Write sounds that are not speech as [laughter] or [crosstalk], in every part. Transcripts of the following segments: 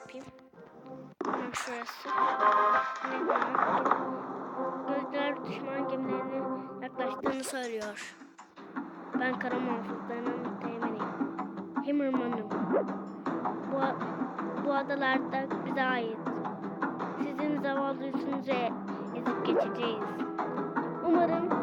yapayım. Hemen şurası. Gözler düşman gemilerinin yaklaştığını söylüyor. Ben kara muhafızlarının teğmeniyim. Hammerman'ım. Bu, bu adalar da bize ait. Sizin zavallı üstünüze ezip geçeceğiz. Umarım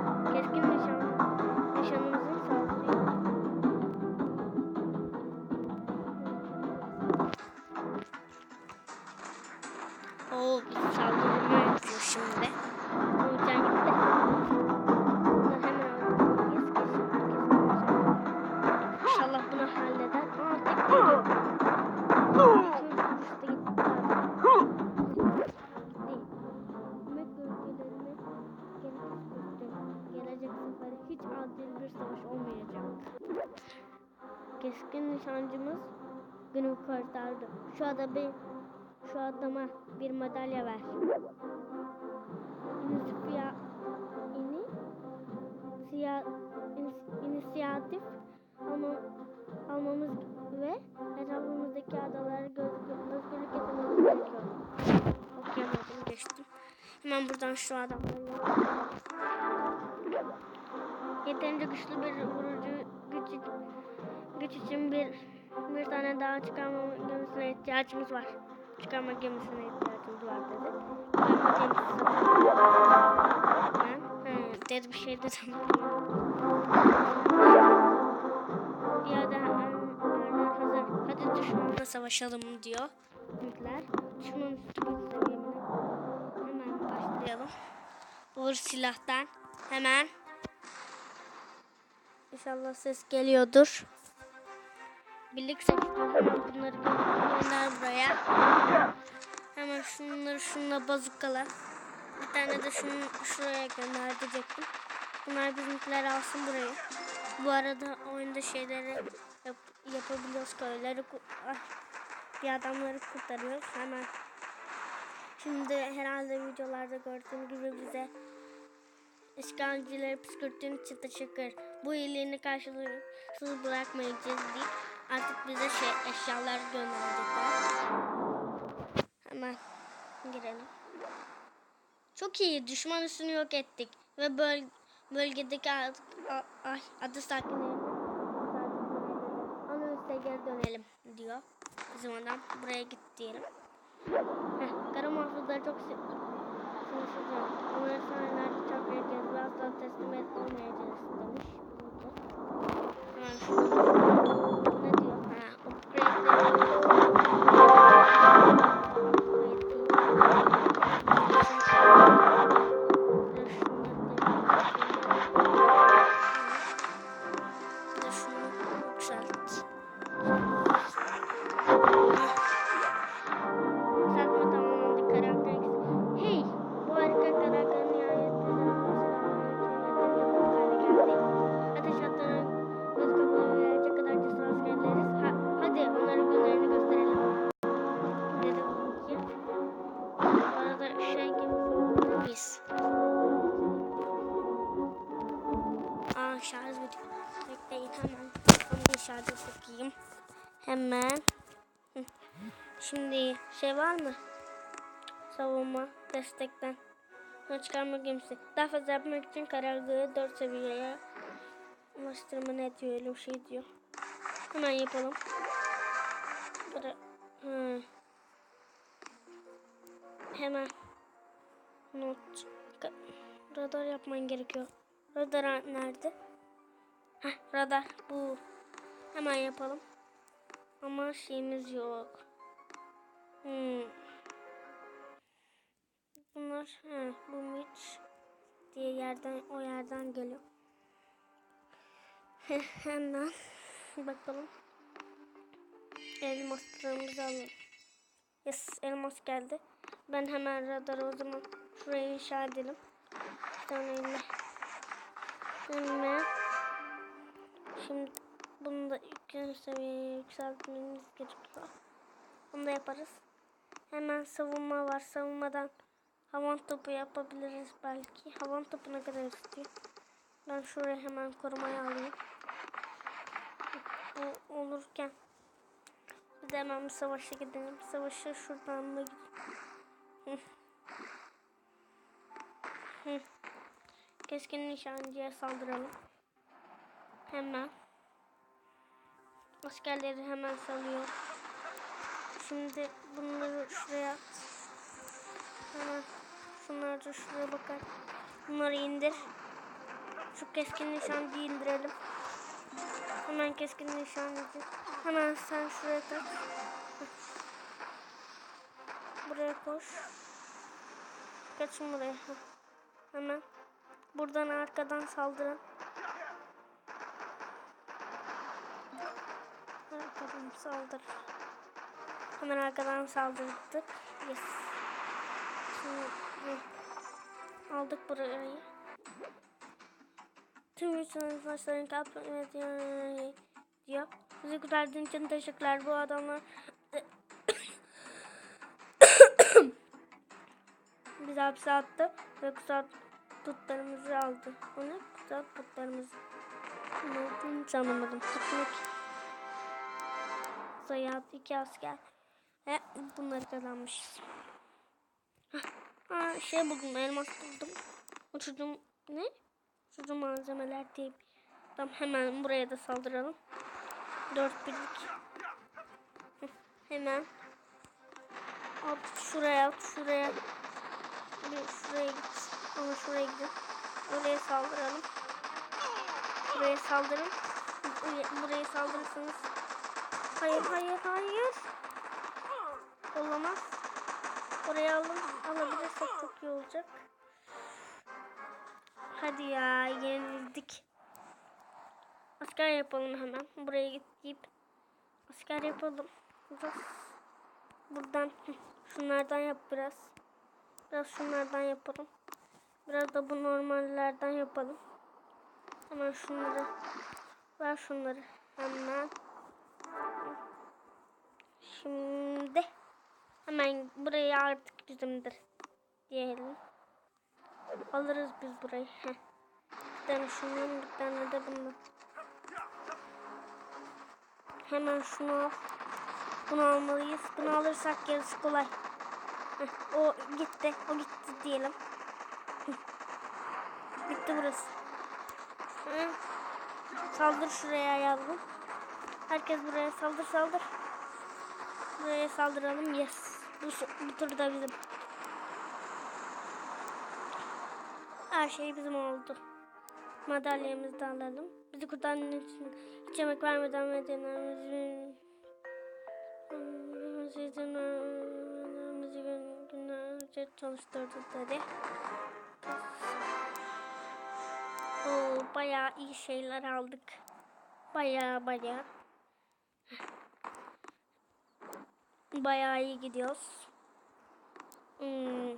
Keskin nişancımız günü kurtardı. Şu adamı, şu adama bir madalya ver. İnisfiya, ini, siya, inis- inisiyatif alma, almamız ve etrafımızdaki adalara göz, özgürlük getirmemiz gerekiyor. Okuyamadım geçtim. Hemen buradan şu adamları Yeterince güçlü bir vurucu güç, güç için bir bir tane daha çıkarma gemisine ihtiyacımız var. Çıkarma gemisine ihtiyacımız var dedi. Çıkarma gemisi Ben, he, dedi bir şey dedim. Ya da. Hadi düşmanla savaşalım diyor. Büyükler. Düşman. Hemen başlayalım. Uğur silahtan. Hemen. İnşallah ses geliyordur. Birlik seçtim. Bunları gö- gönder buraya. Hemen şunları şununla bazukala. Bir tane de şunu şuraya gönder diyecektim. Bunlar bizimkiler alsın burayı. Bu arada oyunda şeyleri yap, yapabiliyoruz. Köyleri ku- ah, bir adamları kurtarıyoruz. Hemen Şimdi herhalde videolarda gördüğüm gibi bize işgalcileri püskürttüğün için teşekkür. Bu iyiliğini karşılıksız bırakmayacağız deyip artık bize şey eşyalar gönderecekler. Hemen girelim. Çok iyi. Düşman üssünü yok ettik. Ve böl bölgedeki ad a- ay, adı sakinlerini Ana üste geri dönelim diyor. Bizim adam buraya git diyelim. Heh, kara muhafızları çok Konuşacağım. Onları sahnelerde çok vereceğiz ve asla teslim olmayacağız demiş. Hemen şu- Hemen. Şimdi şey var mı? Savunma, destekten. Bunu çıkarma gemisi. Daha fazla yapmak için kararlılığı 4 seviyeye ulaştırma ne diyor öyle bir şey diyor. Hemen yapalım. Kara... Hı. Hemen. Not. Radar yapman gerekiyor. Radar nerede? Heh, radar bu. Hemen yapalım. Ama şeyimiz yok. Hmm. Bunlar he, bu miç diye yerden o yerden geliyor. Hemen bakalım. Elmaslarımızı alalım. Yes, elmas geldi. Ben hemen radarı o zaman şuraya inşa edelim. Bir taneyle. Hemen. Şimdi bunu da ikinci seviyeye yükseltmemiz gerekiyor. Bunu da yaparız. Hemen savunma var. Savunmadan havan topu yapabiliriz belki. Havan topu ne kadar istiyor? Ben şuraya hemen korumaya alayım. Bu olurken Bir de hemen savaşa gidelim. Savaşa şuradan da gidelim. Keskin nişancıya saldıralım. Hemen. Askerleri hemen salıyor. Şimdi bunları şuraya. Hemen şunları şuraya bakar. Bunları indir. Şu keskin nişancıyı indirelim. Hemen keskin nişancı. Hemen sen şuraya tak. Buraya koş. Kaçın buraya. Hemen. Buradan arkadan saldırın. Arkadan saldır. Hemen arkadan saldırdık. Yes. Şimdi aldık burayı. Tüm güç savaşların kapatmayı diyor. Bizi kurtardığın için teşekkürler. Bu adamlar [coughs] bizi hapse attı ve kutsal putlarımızı aldı. O ne? Kutsal putlarımızı. Ne olduğunu hiç anlamadım. Tutmak. Zayiat iki asker. Ve bunları kazanmışız. Ha, şey buldum. Elmas buldum. Uçurum ne? Uçucu malzemeler diye. Tamam hemen buraya da saldıralım. Dört birlik. Hemen. At şuraya at şuraya. Bir şuraya git. Ama şuraya gidin. Oraya saldıralım. Buraya saldırın. Buraya saldırırsanız. Hayır hayır hayır. Olamaz. Oraya alın. Alabilirsek çok iyi olacak. Hadi ya yenildik. Asker yapalım hemen. Buraya gidip asker yapalım. Biraz buradan şunlardan yap biraz. Biraz şunlardan yapalım. Biraz da bu normallerden yapalım. Hemen şunları. Ver şunları. Hemen. Şimdi hemen burayı artık bizimdir diyelim. Alırız biz burayı. Heh. Bir tane şundan bir tane de bundan. Hemen şunu al. Bunu almalıyız. Bunu alırsak gerisi kolay. Heh, o gitti. O gitti diyelim. Bitti burası. Hı. Saldır şuraya yavrum. Herkes buraya saldır saldır. Buraya saldıralım. Yes. Bu, bu tur da bizim. Her şey bizim oldu. Madalyamızı da alalım. Bizi kurtardığın için hiç yemek vermeden ömrümüzü gün- günlerce çalıştırdı dedi. Oo, bayağı iyi şeyler aldık. Bayağı bayağı. Bayağı iyi gidiyoruz. Hmm.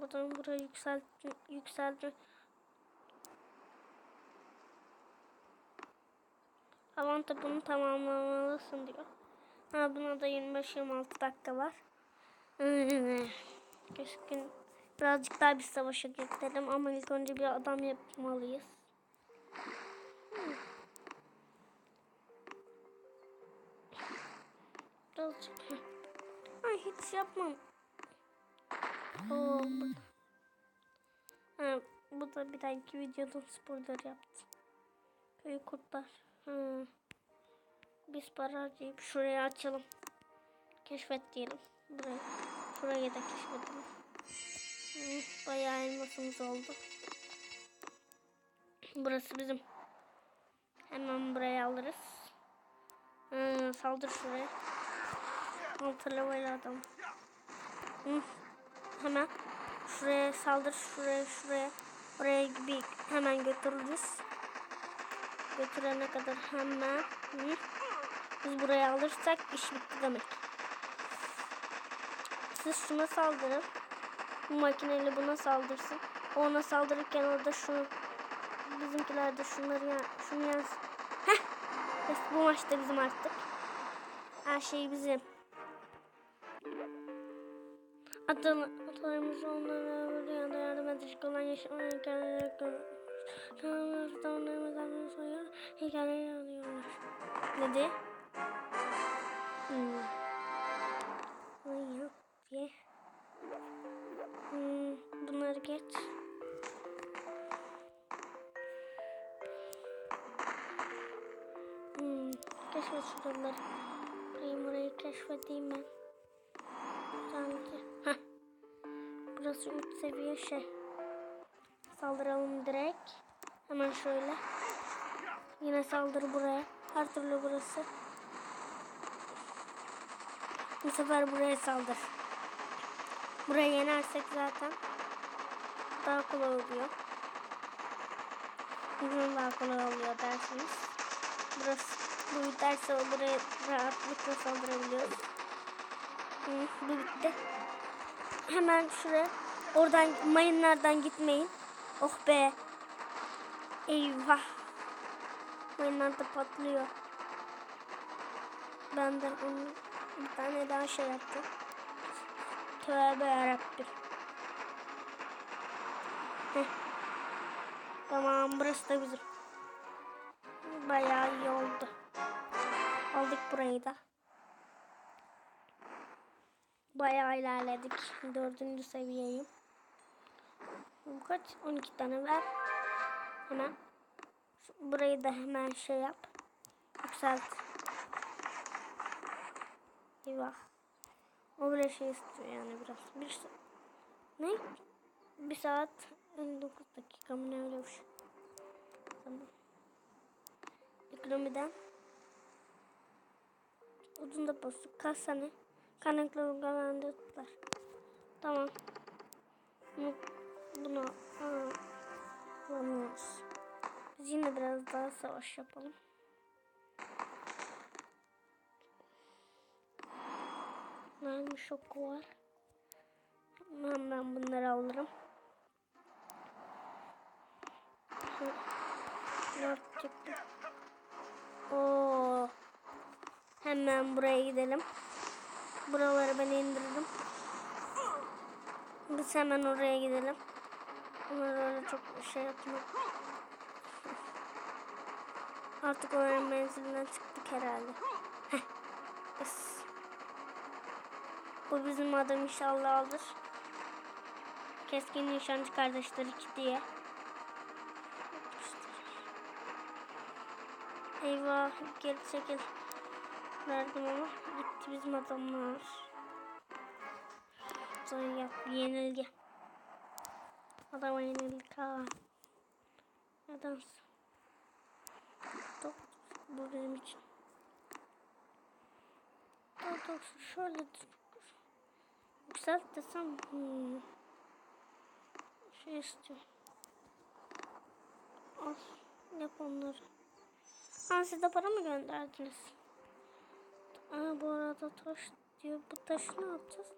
Buradan buraya yükselt yükseldi. Avanta bunu tamamlamalısın diyor. Ha buna da 25-26 dakika var. Hmm. [laughs] Keşke birazcık daha bir savaşa gidelim ama ilk önce bir adam yapmalıyız. Birazcık. Ay hiç yapmam. Oo, bu. Ha, bu da bir dahaki videoda spoiler yaptı. Köy kurtlar. Hı. Biz para harcayıp şuraya açalım. Keşfet diyelim. Buraya. Şurayı da keşfedelim. Bayağı elmasımız oldu. Burası bizim. Hemen buraya alırız. Hı, saldır şuraya. Level adam. Hemen şuraya saldır şuraya şuraya oraya gibi hemen götürürüz. Götürene kadar hemen hı. biz buraya alırsak iş bitti demek. Siz şuna saldırın. Bu makineyle buna saldırsın. Ona saldırırken orada şunu bizimkiler de şunları ya şunu yansın. Heh. Bu maçta bizim artık. Her şey bizim. Atalı, atalarımız onlara yana yardım edecek olan yaşamaya hikayeler Tanrılarımızdan onlarımızdan soyuyor, hikayeleri alıyorlar. Ne diye? Hmm. Ay yok diye. Hmm, bunları geç. Hmm, keşfet şuraları. Burayı burayı keşfedeyim ben. Sanki. Burası 3 seviye şey. Saldıralım direkt. Hemen şöyle. Yine saldırı buraya. Her türlü burası. Bu sefer buraya saldır. Burayı yenersek zaten daha kolay oluyor. Bunun daha kolay oluyor dersiniz. Burası bu biterse buraya rahatlıkla saldırabiliyoruz. Bu bitti. Hemen şuraya. Oradan mayınlardan gitmeyin. Oh be. Eyvah. Mayınlar da patlıyor. Ben de onu bir tane daha şey yaptım. Tövbe yarabbim. Tamam burası da bizim. Bayağı iyi oldu. Aldık burayı da. Bayağı ilerledik. Dördüncü seviyeyim. Kaç? 12 tane ver. Hemen. Burayı da hemen şey yap. Yükselt. Eyvah. O bile şey istiyor yani biraz. Bir Ne? Bir saat 59 dakika mı ne öyle bir şey. Tamam. Ekonomiden. Da bozuk. Kaç sene? Kaynaklı uygulandı tutar. Tamam. Bunu, alamıyoruz. Biz yine biraz daha savaş yapalım. Nerede şoku var? Hemen ben bunları alırım. Dört çıktı. Oo. Hemen buraya gidelim. Buraları ben indiririm. Biz hemen oraya gidelim. Onlar öyle çok şey yapma. [laughs] Artık oranın menzilinden çıktık herhalde. Bu bizim adam inşallah alır. Keskin nişancı kardeşleri iki diye. Eyvah geri çekil. Verdim ama gitti bizim adamlar. Zayıf yenilgi. Adama yenildik ha. Nedense. Top bu benim için. Doğrusu şöyle. Yükselt desem hmm. şey istiyorum. Al yap onları. Ha siz de para mı gönderdiniz? Aa, bu arada taş diyor. Bu taşı ne yapacağız?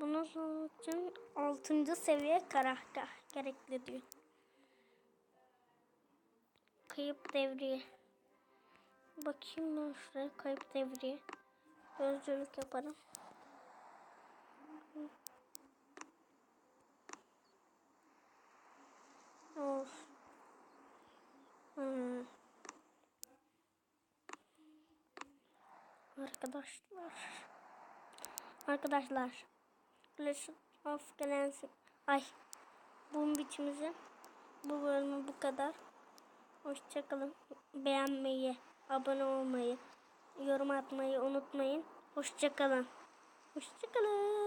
Bunu sonra için 6. seviye karakter gerekli diyor. Kayıp devriye. Bakayım ben şuraya kayıp devriye. Gözcülük yaparım. Of. Hmm. Arkadaşlar. Arkadaşlar. Clash of Clans. Ay. Bu biçimizi. Bu bölümü bu kadar. Hoşçakalın. Beğenmeyi, abone olmayı, yorum atmayı unutmayın. Hoşçakalın. Hoşçakalın.